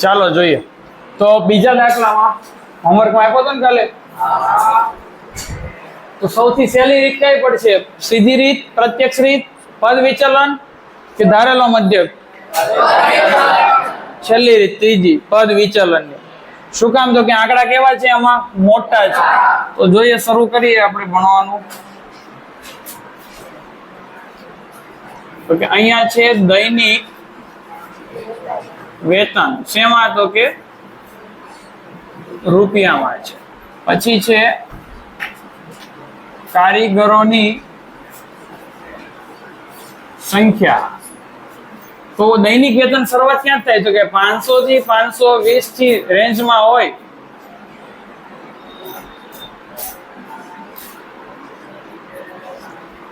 ચાલો જોઈએ. તો બીજા દાખલામાં હોમવર્કમાં આપ્યો હતો ને કાલે? તો સૌથી સહેલી રીત કઈ પડશે? સીધી રીત, પ્રત્યક્ષ રીત, પદ વિચલન કે ધારેલો મધ્યક? છેલ્લી રીત, ત્રીજી, પદ વિચલન. શું કામ? તો કે આંકડા કેવા છે આમાં? મોટા છે. તો જોઈએ શરૂ કરીએ આપણે ભણવાનું. તો કે અહીંયા છે દૈનિક વેતન. શેમાં તો કે રૂપિયામાં છે. પછી છે કારીગરોની સંખ્યા. તો દૈનિક વેતન શરૂઆત ક્યાં થાય? તો કે પાંચસો થી પાંચસો વીસથી રેન્જમાં હોય.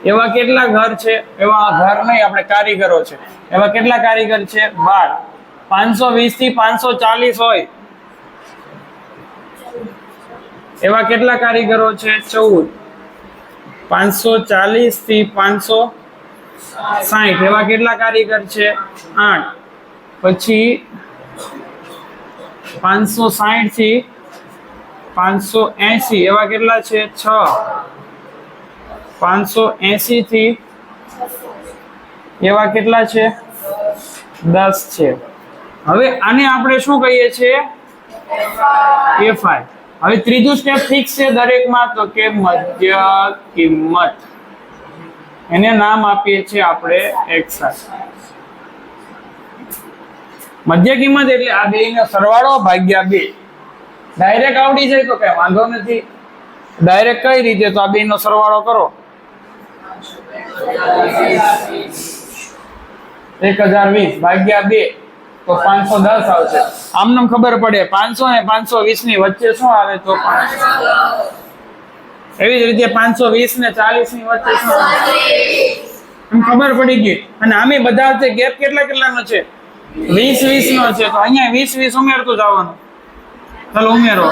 એવા કેટલા ઘર છે? એવા ઘર નહીં, આપણે કારીગરો છે. એવા કેટલા કારીગર છે? બાર. પાંચસો વીસથી પાંચસો ચાલીસ હોય. એવા કેટલા કારીગરો છે? ચૌદ. પાંચસો ચાલીસથી પાંચસો સાઠ એવા કેટલા કારીગર છે? આઠ. પછી પાંચસો સાઠથી પાંચસો એસી. એવા કેટલા છે? છ. પાંચસો એસી થી એવા કેટલા છે? દસ છે. હવે આને આપણે શું કહીએ છીએ? એફઆઈ હવે ત્રીજું સ્ટેપ ફિક્સ છે દરેકમાં, તો કે મધ્ય કિંમત. એને નામ આપીએ છીએ આપણે એક્સઆઈ મધ્ય કિંમત એટલે આ બેયનો સરવાળો ભાગ્યા બે. ડાયરેક્ટ આવડી જાય તો કઈ વાંધો નથી. ડાયરેક્ટ કઈ રીતે? તો આ બેયનો સરવાળો કરો. એક હજાર વીસ ભાગ્યા બે. તો પાંચસો દસ આવશે. આમને ખબર પડે, પાંચસો ને પાંચસો વીસની વચ્ચે શું આવે તો એવી જ રીતે પાંચસો વીસ ને ચાલીસની વચ્ચે શું આવે? ખબર પડી ગઈ. અને આમે બધા છે ગેપ કેટલા કેટલાનો છે? વીસ વીસ નો છે. તો અહીંયા વીસ વીસ ઉમેરતું જવાનું ચાલો ઉમેરો.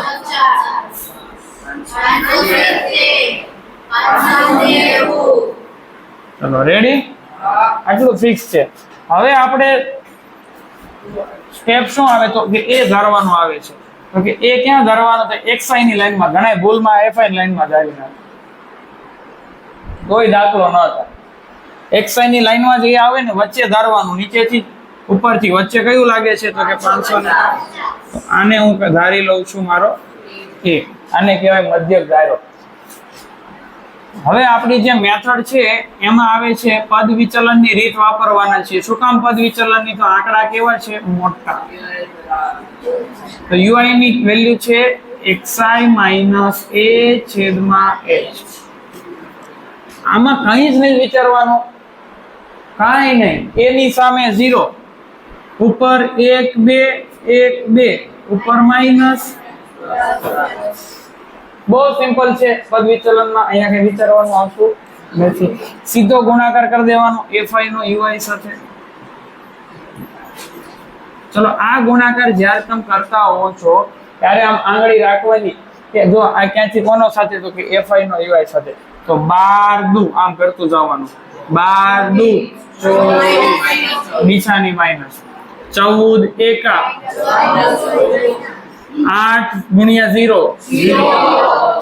ચલો રેડી આટલું ફિક્સ છે. હવે આપણે સ્ટેપ શું આવે તો કે એ ધારવાનું આવે છે. તો કે એ ક્યાં ધારવાનો તો એક્સઆઈ ની લાઈનમાં ઘણા ભૂલમાં એફઆઈ લાઈનમાં ધારી નાખે. કોઈ દાખલો ન થાય. એક્સઆઈ ની લાઈનમાં જે આવે ને વચ્ચે ધારવાનું, નીચેથી ઉપરથી વચ્ચે કયું લાગે છે તો કે પાંચસો ને આને હું ધારી લઉં છું મારો એ આને કહેવાય મધ્યક ધારો. હવે આપણી જે મેથડ છે, એમાં આવે છે પદ વિચલનની રીત વાપરવાના છે. શું કામ પદ વિચલનની? તો આંકડા કેવા છે? મોટા. તો યુઆઈ ની વેલ્યુ છે xi માઇનસ a છેદમાં h. આમાં કંઈ જ નહીં વિચારવાનું. કાંઈ નહીં. a ની સામે 0 ઉપર 1 2 1 2 ઉપર માઇનસ બહુ સિમ્પલ છે. પદ વિચલનમાં અહીંયા કઈ વિચારવાનું આવતું નથી. સીધો ગુણાકાર કરી દેવાનો fi નો ui સાથે. ચલો આ ગુણાકાર જ્યારે તમે કરતા હો છો ત્યારે આમ આંગળી રાખવાની કે જો આ ક્યાંથી કોનો સાથે તો કે fi નો ui સાથે. તો બાર દુ આમ કરતું જવાનું. બાર દુ. નિશાની માઇનસ ચૌદ એકા. આઠ ગુણ્યા ઝીરો.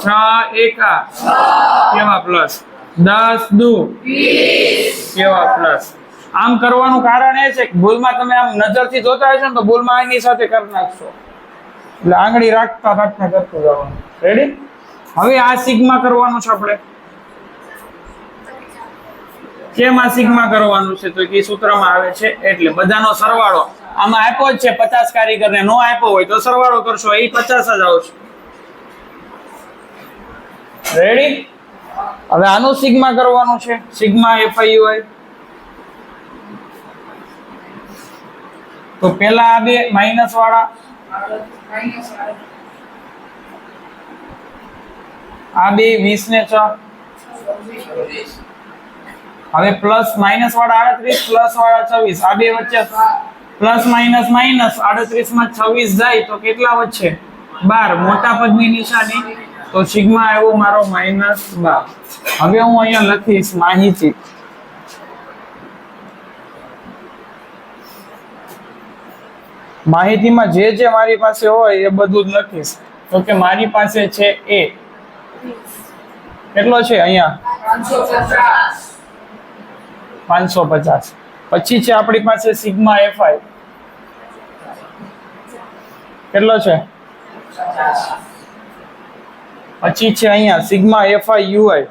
છ એકા. કેવા પ્લસ? દસ દુ. કેવા પ્લસ? આમ કરવાનું કારણ એ છે કે ભૂલમાં તમે આમ નજરથી જોતા હશો ને તો ભૂલમાં એની સાથે કરી નાખશો. એટલે આંગળી રાખતા રાખતા કરતું જવાનું. રેડી હવે આ સિગ્મા કરવાનું છે આપણે. કેમ આ સિગ્મા કરવાનું છે? તો કે સૂત્રમાં આવે છે. એટલે બધાનો સરવાળો. આમાં આપ્યો જ છે પચાસ કારીગરને. નો આપ્યો હોય તો સરવાળો કરશો. એ પચાસ જ આવશે. રેડી હવે આનું સિગ્મા કરવાનું છે. સિગ્મા એફઆઈયુઆઈ તો પેલા આ બે માઇનસ વાળા. આ બે વીસ ને છ. હવે પ્લસ માઇનસ વાળા આડત્રીસ પ્લસ વાળા છવ્વીસ. આ બે વચ્ચે પ્લસ માઇનસ માઇનસ આડત્રીસમાં છવ્વીસ જાય તો કેટલા વધશે? બાર. મોટા પદની નિશાની. તો સિગ્મા આવ્યો મારો માઇનસ બાર. હવે હું અહીંયા લખીશ માહિતી. માહિતીમાં જે જે મારી પાસે હોય એ બધું જ લખીશ. તો કે મારી પાસે છે એ. કેટલો છે અહીંયા? પાંચસો પચાસ. પછી છે આપણી પાસે સિગ્મા એફઆઈ કેટલો છે? પછી છે અહીંયા sigma FI UI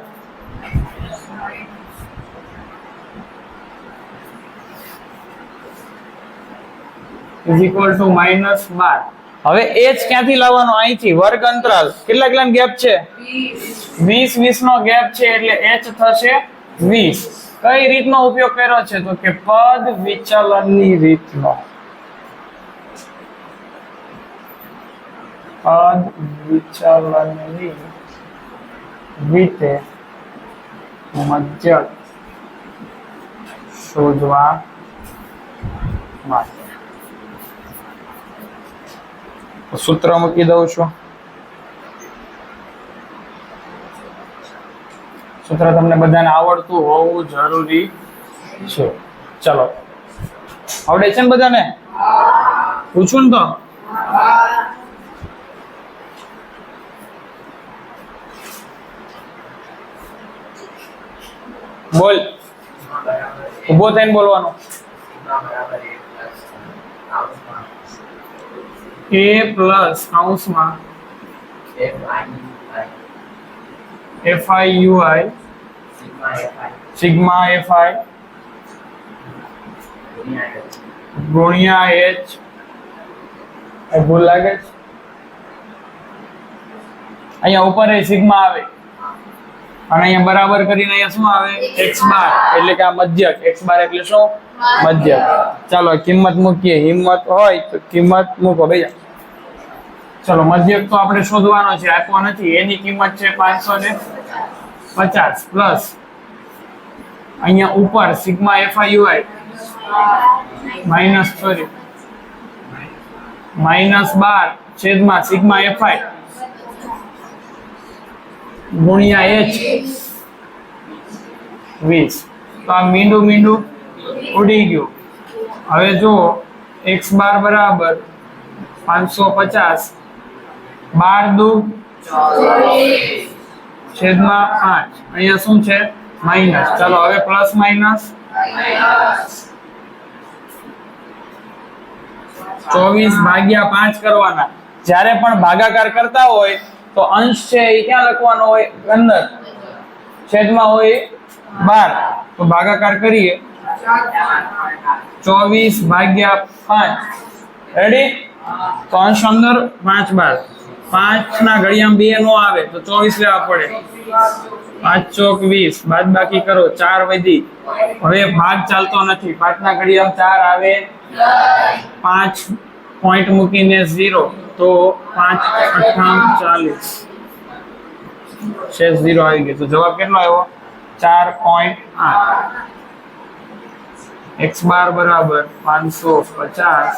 is equal to minus બાર હવે એચ ક્યાંથી લાવવાનો? અહીંથી. વર્ગ અંતરાલ કેટલા કેટલા ગેપ છે? વીસ. વીસ નો ગેપ છે એટલે એચ થશે વીસ. કઈ રીતનો ઉપયોગ કર્યો છે તો કે પદ વિચલનની રીતનો? પદ વિચલનની રીતે મધ્યક શોધવા માટે. સૂત્ર મૂકી દઉં છું. સૂત્ર તમને બધાને આવડતું હોવું જરૂરી છે. ચલો. આવડે છે ને બધાને? પૂછું ને તો. બોલ. ઊભો થઈને બોલવાનો. એ પ્લસ કૌંસમાં F I U I sigma F I ગુણ્યા એચ ભૂલ લાગે છે? અહીંયા ઉપર એ સિગ્મા આવે. અને અહીંયા બરાબર કરીને અહીંયા શું આવે? એક્સ બાર એટલે કે આ મધ્યક. એક્સ બાર એટલે શું? મધ્યક. ચાલો કિંમત મૂકીએ. હિંમત હોય તો કિંમત મૂકો ભૈયા ચલો, મધ્યક તો આપણે શોધવાનો છે, આપ્યો નથી. એની કિંમત છે પાંચસો ને પચાસ પ્લસ અહીંયા ઉપર sigma FIUI. Minus, sorry. Minus બાર છેદમાં સિગ્મા એફઆઈ. ગુણ્યા એચ વીસ. તો આ મીંડું મીંડું ઉડી ગયું. હવે જો એક્સ બાર બરાબર પાંચસો પચાસ બાર દુ છેદમાં પાંચ અહીંયા શું છે? માઇનસ ચાલો હવે પ્લસ માઇનસ ચોવીસ ભાગ્યા પાંચ કરવાના. જ્યારે પણ ભાગાકાર કરતા હોય તો અંશ છે એ ક્યાં લખવાનો હોય? અંદર. છેદમાં હોય બાર. તો ભાગાકાર કરીએ. ચોવીસ ભાગ્યા પાંચ. રેડી તો અંશ અંદર પાંચ બાર. પાંચ ના ઘડિયામાં બે નો આવે તો ચોવીસ લેવા પડે. પાંચ ચોક વીસ. બાદ બાકી કરો, ચાર વધી. હવે ભાગ ચાલતો નથી. પાંચ ના ઘડિયામાં ચાર આવે. પાંચ પોઈન્ટ મૂકીને ઝીરો તો પાંચ અઠ્ઠામ ચાલીસ. છે ઝીરો આવી ગયો. તો જવાબ કેટલો આવ્યો? ચાર પોઈન્ટ આઠ. એક્સ બાર બરાબર પાંચસો પચાસ.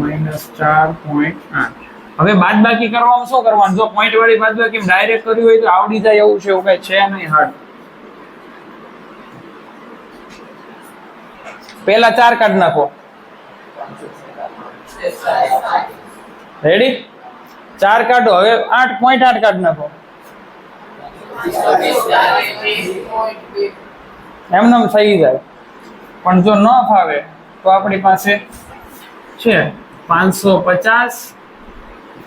માઇનસ ચાર પોઈન્ટ આઠ. હવે બાદ બાકી કરવામાં શું કરવાનું? જો પોઈન્ટ વાળી બાદ બાકી ડાયરેક્ટ કર્યું હોય તો આવડી જાય એવું છે, એવું કઈ છે નહીં હાર્ડ પેલા ચાર કાઢ નાખો. રેડી ચાર કાઢો. હવે આઠ પોઈન્ટ આઠ કાઢ નાખો. એમને એમ થઈ જાય. પણ જો ન ફાવે તો આપણી પાસે છે. પાંચસો પચાસ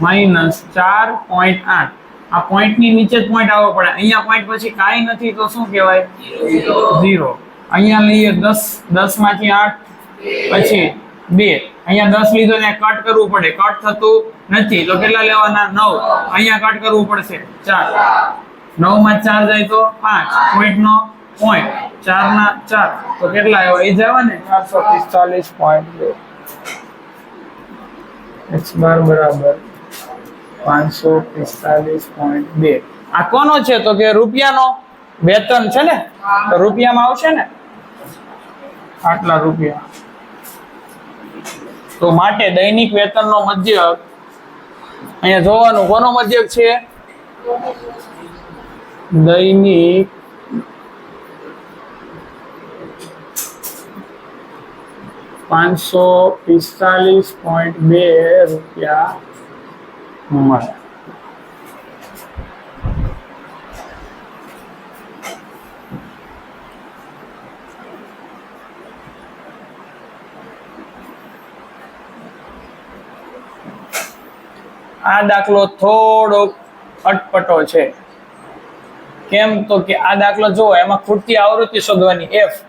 માઇનસ ચાર પોઈન્ટ આઠ. આ પોઈન્ટની નીચે જ પોઈન્ટ આવવો પડે. અહીંયા પોઈન્ટ પછી કાંઈ નથી તો શું કહેવાય? ઝીરો અહીંયા લઈએ દસ દસમાંથી આઠ, પછી બે. અહીંયા દસ લીધો ને કટ કરવું પડે. કટ થતું નથી. તો કેટલા લેવાના? નવ. અહીંયા કટ કરવું પડશે. ચાર. નવમાં ચાર જાય તો પાંચ. પોઈન્ટ નો પોઈન્ટ ચાર ના ચાર. તો કેટલા આવ્યો? એ જવા ને? ચારસો પિસ્તાલીસ પોઈન્ટ એક્સ બાર બરાબર પાંચસો પિસ્તાલીસ પોઈન્ટ બે. આ કોનો છે? તો કે રૂપિયાનો વેતન છે ને? તો રૂપિયામાં આવશે ને? આટલા રૂપિયા. તો માટે દૈનિક વેતનનો મધ્યક, અહીંયા જોવાનું કોનો મધ્યક છે? દૈનિક પાંચસો પિસ્તાલીસ પોઈન્ટ બે રૂપિયા મળે. આ દાખલો થોડોક અટપટો છે. કેમ તો કે આ દાખલો જો એમાં ખૂટતી આવૃત્તિ શોધવાની એફ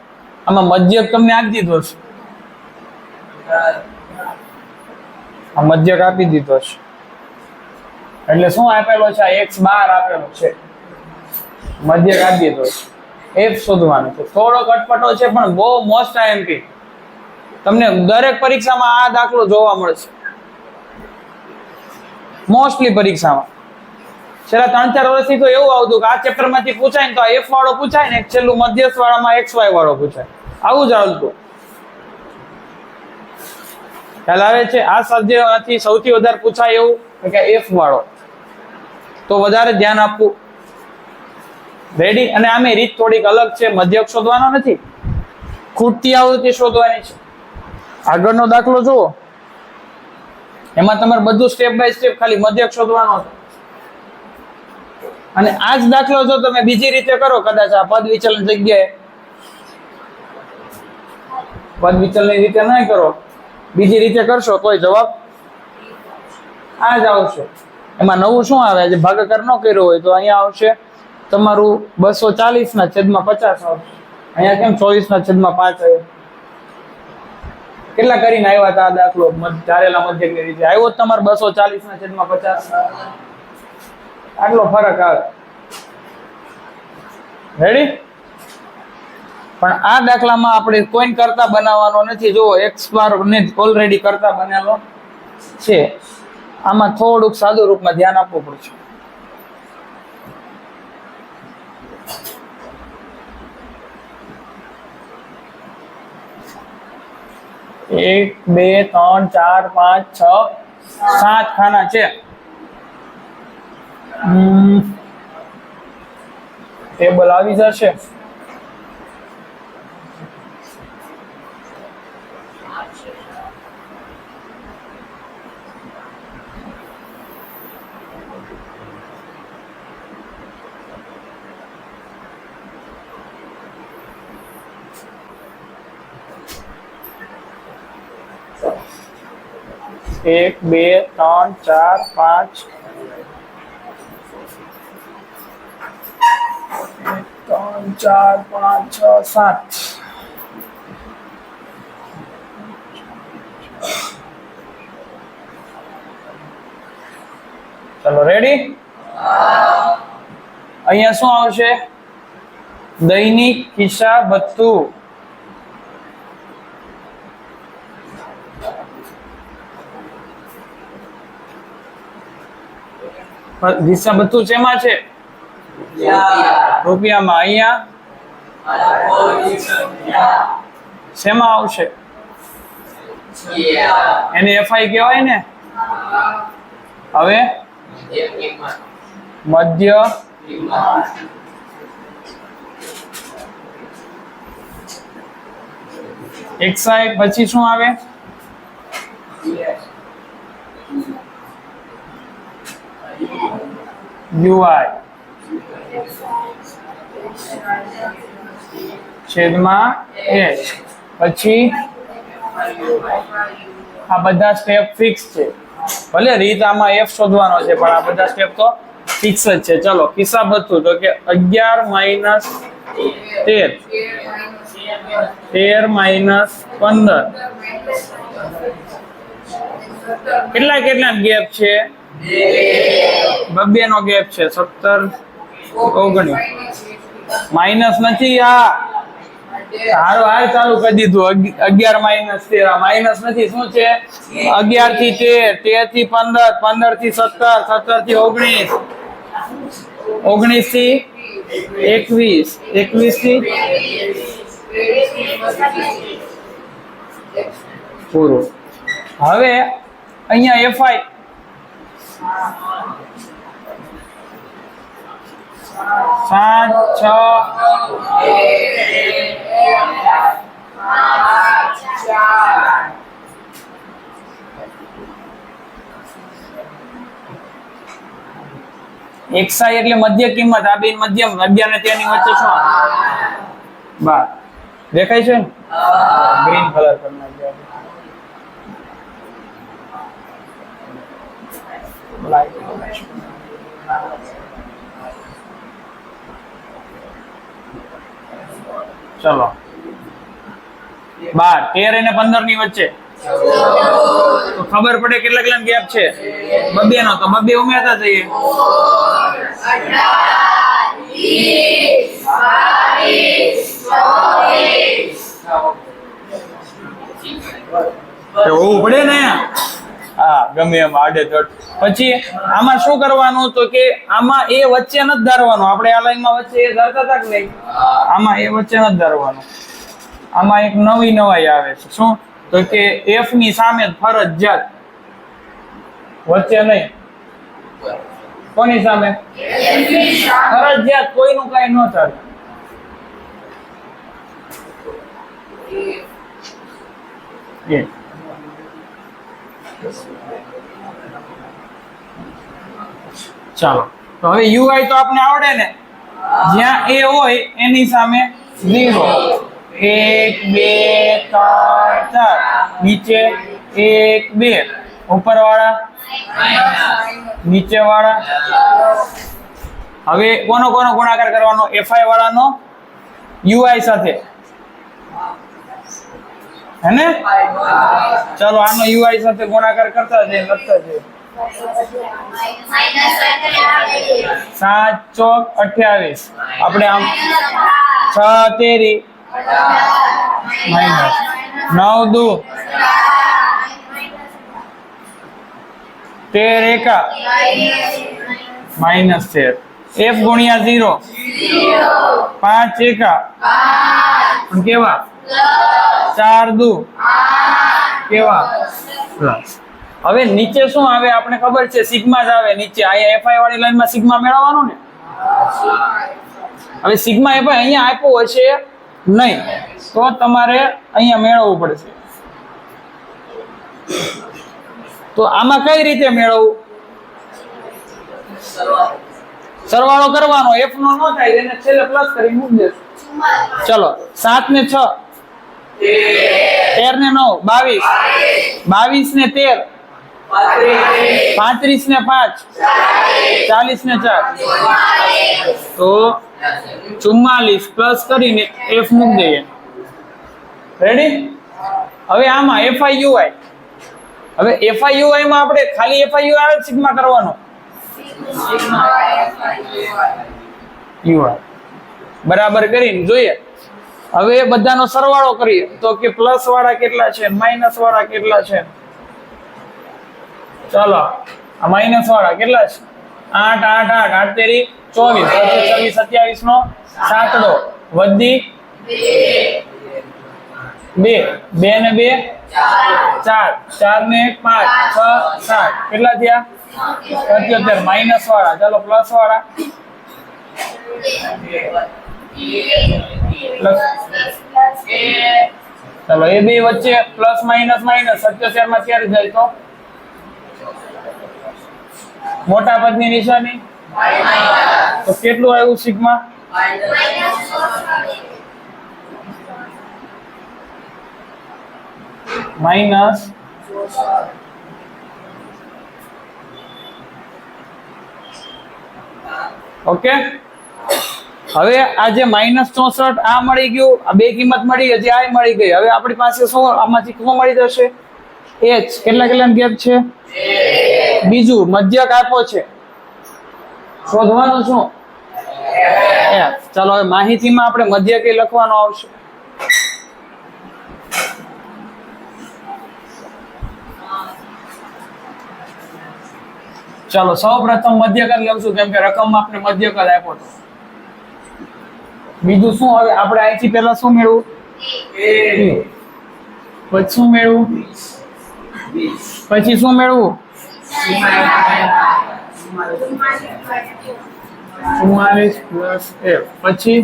આમાં મધ્યક તમને આપી દીધો છે. મધ્યક આપી દીધો છે. એટલે શું આપેલો છે? એક્સ બાર આપેલો છે. મધ્યક આપી દીધો છે. એફ શોધવાનું છે. થોડો અટપટો છે, પણ બહુ મોસ્ટ આઈએમપી તમને દરેક પરીક્ષામાં આ દાખલો જોવા મળશે. મોસ્ટલી પરીક્ષામાં. છેલ્લા ત્રણ ચાર વર્ષથી તો એવું આવતું કે આ ચેપ્ટરમાંથી પૂછાય ને તો આ એફ વાળો પૂછાય ને છેલ્લું મધ્યસ્થ વાળામાં એક્સ વાય વાળો પૂછાય. આવું જ આવતું. ખ્યાલ આવે છે? આ સબ્જેક્ટમાંથી સૌથી વધારે પૂછાય એવું કે એફ વાળો. તો વધારે ધ્યાન આપવું. રેડી અને આમે રીત થોડીક અલગ છે. મધ્યક શોધવાનો નથી. ખૂટતી આવૃત્તિ શોધવાની છે. આગળનો દાખલો જુઓ. એમાં તમારે બધું સ્ટેપ બાય સ્ટેપ ખાલી મધ્યક શોધવાનો અને આ જ દાખલો જો તમે બીજી રીતે કરો, કદાચ આ પદ વિચલન જગ્યાએ. પદ વિચલનની રીતે નહીં કરો. બીજી રીતે કરશો તોય જવાબ આ જ આવશે. એમાં નવું શું આવે? જે ભાગાકાર ન કર્યો હોય તો અહીંયા આવશે તમારું બસો ચાલીસ ના છેદમાં પચાસ આવશે. અહીંયા કેમ ચોવીસ ના છેદમાં પાંચ આવ્યો? કેટલા કરીને આવ્યા હતા આ દાખલો? ધારેલા મધ્યકની રીતે. આવ્યો તમારે બસો ચાલીસ ના છેદમાં પચાસ. આટલો ફરક આવે. રેડી પણ આ દાખલામાં આપણે કોઈન કરતા બનાવવાનો નથી. જો એક્સ બાર ને ઓલરેડી કરતા બનેલો છે. આમાં થોડુંક સાદુ રૂપમાં ધ્યાન આપવું પડશે. એક, બે, ત્રણ, ચાર, પાંચ, છ, સાત ખાના છે. ટેબલ આવી જશે. એક બે ત્રણ ચાર પાંચ ત્રણ ચાર પાંચ છ સાત ચલો રેડી અહીંયા શું આવશે? દૈનિક ખિસ્સા ભથ્થું ખિસ્સા બધું શેમાં છે? રૂપિયામાં. અહીંયા? શેમાં આવશે? એને એફઆઈ કહેવાય ને? હવે? મધ્ય. એક્સાઈ પછી શું આવે? યુઆઈ. છેદમાં એચ. પછી આ બધા સ્ટેપ ફિક્સ છે. ભલે રીત આમાં એફ શોધવાનો છે, પણ આ બધા સ્ટેપ તો ફિક્સ જ છે. ચલો, કિસ્સા બધું. તો કે અગિયાર માઇનસ તેર. તેર માઇનસ પંદર. કેટલા કેટલા ગેપ છે? બબ્બે નો ગેપ છે, સત્તર ઓગણીસ. માઇનસ નથી, આ હારો હાર ચાલુ કરી દીધું અગિયાર માઇનસ તેર. માઇનસ નથી, શું છે? અગિયારથી તેર તેરથી પંદર પંદરથી સત્તર સત્તરથી ઓગણીસ. ઓગણીસથી એકવીસ. એકવીસથી પૂરું. હવે અહીંયા એફઆઈ સાત છ. એકસાઈ એટલે મધ્ય કિંમત આ બેન મધ્યમ અગિયાર ને તેરની વચ્ચે શું? બાર. દેખાય છે ગ્રીન કલર કરના કરી information. ચલો. બાર તેર અને પંદરની વચ્ચે. તો ખબર પડે કેટલા કેટલા ગેપ છે? બબે નો તો બબે ઉમેરતા જઈએ. તો હોવું પડે ને હા, ગમે એમ આડે ધડ પછી આમાં શું કરવાનું તો કે આમાં એ વચ્ચે નથી ધારવાનું. આપણે આ લાઈનમાં વચ્ચે એ ધારતા હતા કે નહીં? આમાં એ વચ્ચે નથી ધારવાનું. આમાં એક નવી નવાઈ આવે છે. શું? તો કે એફની સામે ફરજિયાત. વચ્ચે નહીં. કોની સામે? ફરજિયાત કોઈનું કઈ ન ચાલે એ. ચાલો. તો હવે યુઆઈ તો આપને આવડે ને? જ્યાં એ હોય, એની સામે ઝીરો. એક, બે, ત્રણ, ચાર. નીચે એક, બે. ઉપર વાળા નીચે વાળા હવે કોનો કોનો ગુણાકાર કરવાનો? એફઆઈ વાળાનો? યુઆઈ સાથે. હે ને? ચલો, આનો યુઆઈ સાથે ગુણાકાર કરતા જઈએ, લખતા જઈએ. સાત ચોક અઠ્યાવીસ. આપણે આમ છ તેરી. માઇનસ નવ દુ. તેર એકા. માઇનસ તેર. એફ ગુણ્યા ઝીરો. પાંચ એકા. કેવા? ચાર દુ. કેવા? હવે નીચે શું આવે આપણે ખબર છે? સિગ્મા જ આવે નીચે. અહીંયા એફઆઈ વાળી લાઈનમાં સિગ્મા મેળવવાનું ને? હવે સિગ્મા એફઆઈ અહીંયા આપ્યો હશે નહીં. તો તમારે અહીંયા મેળવવું પડશે. તો આમાં કઈ રીતે મેળવવું? સરવાળો કરવાનો એફ નો ન થાય એને છેલ્લે પ્લસ કરી મૂકી દેશું ચલો, સાત ને છ. તેર ને નવ, બાવીસ. બાવીસ ને તેર. પાંત્રીસ ને પાંચ. ચાલીસ ને ચાર. તો ચુમ્માલીસ પ્લસ કરીને એફ મૂકી દઈએ. રેડી હવે આમાં એફઆઈ યુઆઈ હવે એફઆઈ યુઆઈ માં આપણે ખાલી એફઆઈ યુઆઈ સિગ્મા કરવાનો. બરાબર કરીને જોઈએ. હવે બધાનો સરવાળો કરીએ. તો કે પ્લસ વાળા કેટલા છે? માઇનસ વાળા કેટલા છે? ચલો, આ માઇનસ વાળા કેટલા છે? આઠ આઠ આઠ. આઠ તેરી ચોવીસ. ચોવીસ સત્યાવીસ નો સાતડો વધી બે. બે ને બે, ચાર. ચાર. ને પાંચ. છ, સાત. કેટલા થયા? સત્યોતેર માઇનસ વાળા. ચાલો પ્લસ વાળા. ચાલો, એ બે વચ્ચે પ્લસ માઇનસ માઇનસ સત્યોતેરમાં ક્યારે જાય તો? મોટા પદની નિશાની? તો કેટલું આવ્યું સિગ્મા? Minus okay? હવે આ જે માઇનસ ચોસઠ, આ મળી ગયું, આ બે કિંમત મળી, હજી આ મળી ગઈ. હવે આપણી પાસે શું, આમાંથી શું મળી જશે? એચ કેટલા કેટલા ગેપ છે? બીજું મધ્યક આપો છે. શોધવાનું શું? ચાલો, હવે માહિતીમાં આપણે મધ્યક એ લખવાનો આવશે? ચાલો સૌ પ્રથમ મધ્યકર લખશું કેમ કે રકમમાં આપણે મધ્યકર આપો આપ્યો હતો બીજું શું હવે? આપણે અહીંથી પહેલા શું મેળવું? પછી શું મેળવું? પછી શું મેળવું? ચુમ્માલીસ પ્લસ એફ પછી?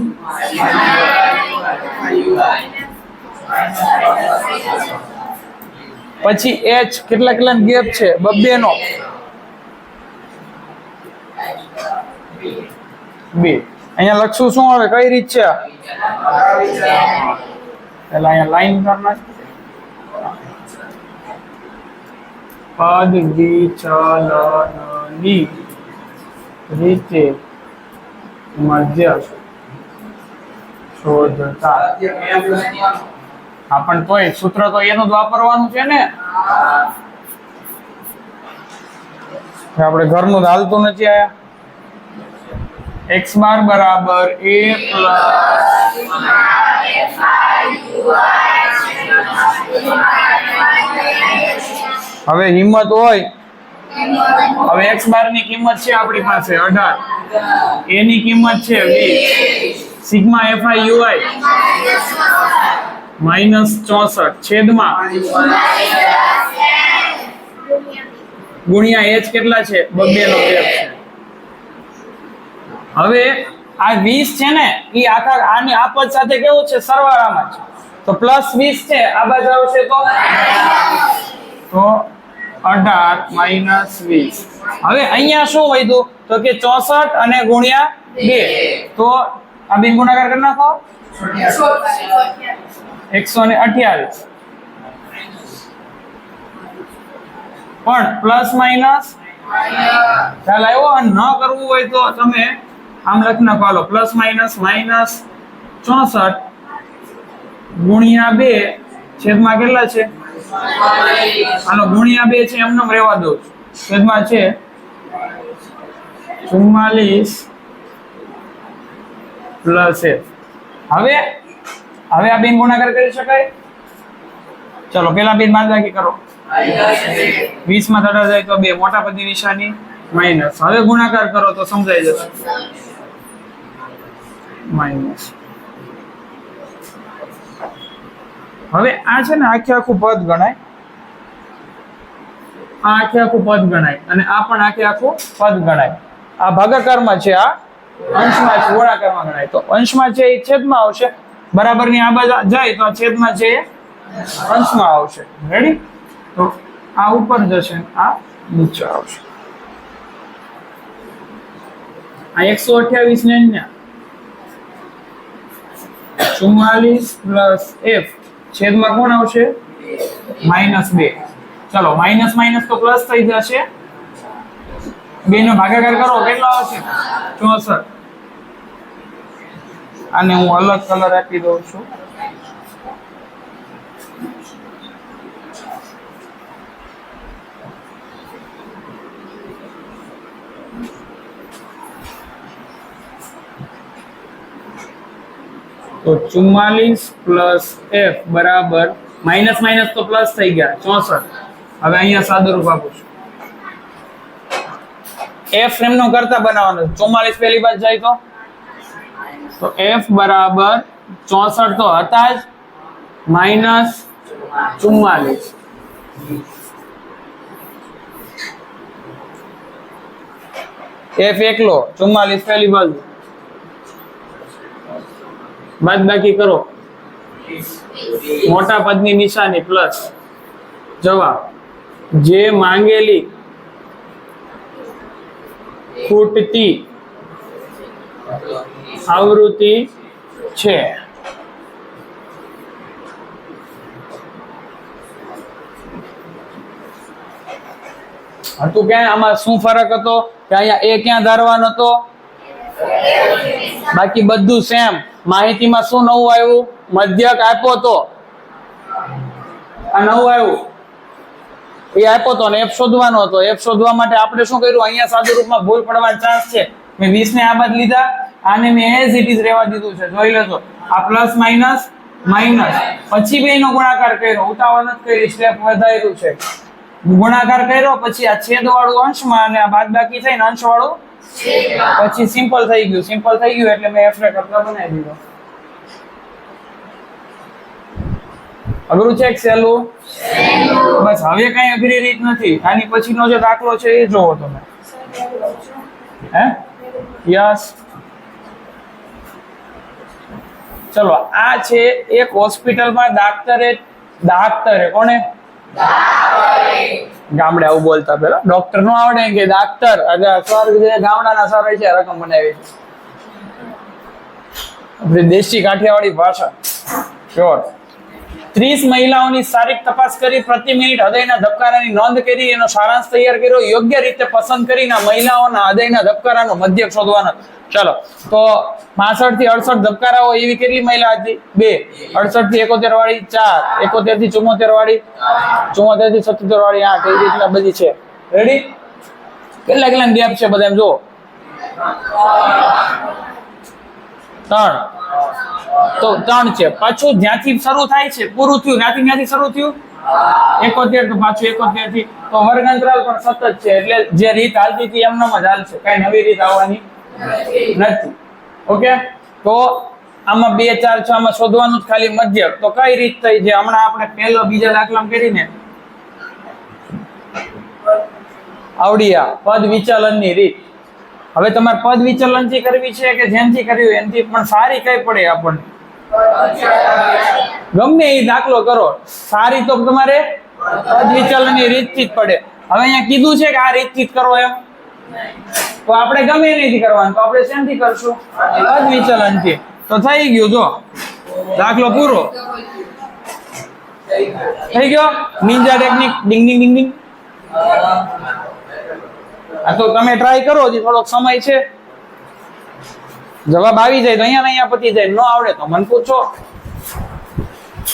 પછી એચ કેટલા કેટલા ગેપ છે? બબ્બે નો બે. અહીંયા લખશું શું હવે કઈ રીત છે? પેલા અહીંયા લાઈન કરના પદ, વિચલનની રીતે મધ્ય શોધતા. હા, પણ તોય સૂત્ર તો એનું જ વાપરવાનું છે ને? આપણે ઘરનું હાલતું નથી આયા. એક્સ બાર બરાબર એ પ્લસ હવે હિંમત હોય? હવે એક્સ બારની કિંમત છે આપણી પાસે, અઢાર. એ ની કિંમત છે વીસ. Sigma F I UI minus ચોસઠ. છેદમાં? ગુણ્યા એચ કેટલા છે? બબ્બે નો છે. હવે આ 20 છે ને એ આખા આની આ પદ સાથે કેવું છે? સરવાળામાં છે. તો પ્લસ 20 છે, આ બાજુ આવશે તો? તો 18 માઇનસ 20 હવે અહીંયા શું વધ્યું? તો કે 64 અને ગુણ્યા 2 તો આ બિન ગુણાકાર કરી નાખો. 128 પણ પ્લસ માઇનસ ખ્યાલ આવ્યો? ન કરવું હોય તો તમે આમ લખી નાખો, હાલો પ્લસ માઇનસ માઇનસ ચોસઠ, ગુણ્યા બે, છેદમાં કેટલા છે? હાલો, ગુણ્યા બે છે, એમને રહેવા દઉં છેદમાં છે ચુમ્માલીસ પ્લસ એક હવે હવે આ બેન ગુણાકાર કરી શકાય? ચલો, પેલા બેન બાદબાકી કરો. વીસમાં થતા જાય તો બે, મોટા પદની નિશાની માઇનસ હવે ગુણાકાર કરો તો સમજાઈ જશે. માઇનસ. હવે આ છે ને આખે આખું પદ ગણાય. આ આખે આખું પદ ગણાય અને આ પણ આખે આખું પદ ગણાય. આ ભાગાકારમાં છે, આ અંશમાં ગોળાકારમાં ગણાય. તો અંશમાં છે એ છેદમાં આવશે. બરાબરની આ બાજુ જાય તો આ છેદમાં છે અંશમાં આવશે. રેડી તો આ ઉપર જશે આ નીચે આવશે. આ એકસો અઠ્યાવીસ ને ચુમ્માલીસ પ્લસ એફ. છેદમાં કોણ આવશે? માઇનસ બે. ચલો, માઇનસ માઇનસ તો પ્લસ થઈ જશે. બે નો ભાગાકાર કરો, કેટલો આવશે? ચોસઠ. અને હું અલગ કલર આપી દઉં છું. તો ચુમ્માલીસ પ્લસ એફ બરાબર માઇનસ માઇનસ તો પ્લસ થઈ ગયા, ચોસઠ. હવે અહીંયા સાદુરૂપ આપું છું. એફ એમનો કરતા બનાવવાનો ચુમ્માલીસ પહેલી બાજુ જાય તો? તો એફ બરાબર ચોસઠ તો હતા જ. માઇનસ ચુમ્માલીસ. એફ એકલો, ચુમ્માલીસ પહેલી બાજુ. બાદ બાકી કરો. મોટા પદની નિશાની પ્લસ જવાબ, જે માંગેલી ખૂટતી આવૃત્તિ છે. હતું ક્યાં, આમાં શું ફરક હતો? કે અહીંયા એ ક્યાં ધારવાનો હતો? બાકી બધું સેમ માહિતીમાં શું નવું આવ્યું? મધ્યક આપ્યો તો. આ નવું આવ્યું. એ આપ્યો તો ને એપ શોધવાનો હતો. એપ શોધવા માટે આપણે શું કર્યું? અહીંયા સાદુ રૂપમાં ભૂલ પડવાનો ચાન્સ છે. મેં વીસ ને આ બાદ લીધા. આને મેં એઝ ઇટ ઇઝ રહેવા દીધું છે. જોઈ લેજો. આ પ્લસ માઇનસ માઇનસ પછી બે નો ગુણાકાર કર્યો. ઉતાવળ નથી કરી. સ્ટેપ વધાર્યું છે. ગુણાકાર કર્યો. પછી આ છેદ વાળું અંશમાં અને આ બાદ બાકી થઈને અંશ વાળું પછી સિમ્પલ થઈ ગયું. સિમ્પલ થઈ ગયું એટલે મેં એફ ને કરતા બનાવી દીધો. અઘરું છે સહેલું બસ, હવે કઈ અઘરી રીત નથી. આની પછીનો જે દાખલો છે એ જોવો તમે. હે? યસ. ચલો, આ છે એક હોસ્પિટલમાં ડાક્ટરે દાક્તરે કોને? ગામડે આવું બોલતા પેલા ડોક્ટરનું આવડે કે ડાક્ટર અને સ્વર્ગ જે ગામડાના સ્વર છે રકમ બનાવી છે. આપણી દેશી કાઠિયાવાડી ભાષા. શ્યોર ત્રીસ મહિલાઓની શારીરિક તપાસ કરી, પ્રતિ મિનિટ હૃદયના ધબકારાની નોંધ કરી, એનો સારાંશ તૈયાર કર્યો. યોગ્ય રીતે પસંદ કરીને મહિલાઓના હૃદયના ધબકારાનો મધ્યક શોધવાનો. ચાલો, તો પાસઠથી અડસઠ ધબકારાઓ એવી કેટલી મહિલા હતી? બે. અડસઠથી એકોતેર વાળી ચાર. એકોતેરથી ચુમ્મોતેર વાળી ચુમ્મોતેરથી સત્યોતેર વાળી આઠ. એવી રીતના બધી છે. રેડી કેટલા કેટલા ગેપ છે બધા એમ જુઓ. ત્રણ. તો ત્રણ છે. પાછું જ્યાંથી શરૂ થાય છે, પૂરું થયું. ત્યાંથી ત્યાંથી શરૂ થયું? એકોતેર તો પાછું એકોતેરથી તો વર્ગંતરાલ પણ સતત છે, એટલે જે રીત હાલતી હતી એમનો જ હાલશે કઈ નવી રીત આવવાની નથી. ઓકે? તો આમાં બે, ચાર, છ માં શોધવાનું જ ખાલી મધ્યક તો કઈ રીત થઈ છે? હમણાં આપણે પહેલો, બીજા દાખલા કરીને આવડિયા પદ વિચલનની રીત. હવે તમારે પદ વિચલનથી કરવી છે કે જેનથી કરવી હોય એનથી પણ સારી કઈ પડે આપણને? ગમે એ દાખલો કરો. સારી તો તમારે પદ વિચલનની રીતથી જ પડે. હવે અહીંયા કીધું છે કે આ રીતથી જ કરો એમ. તો આપણે ગમે એનીથી કરવાનું. તો આપણે શેનથી કરશું? પદ વિચલનથી. તો થઈ ગયું, જો. દાખલો પૂરો. થઈ ગયો? નિંજા ટેકનિક ડિંગ ડિંગ ડિંગ ડિંગ આ તો તમે ટ્રાય કરો હજી, થોડોક સમય છે. જવાબ આવી જાય તો અહીંયા અહીંયા પતી જાય, ન આવડે તો મને પૂછો.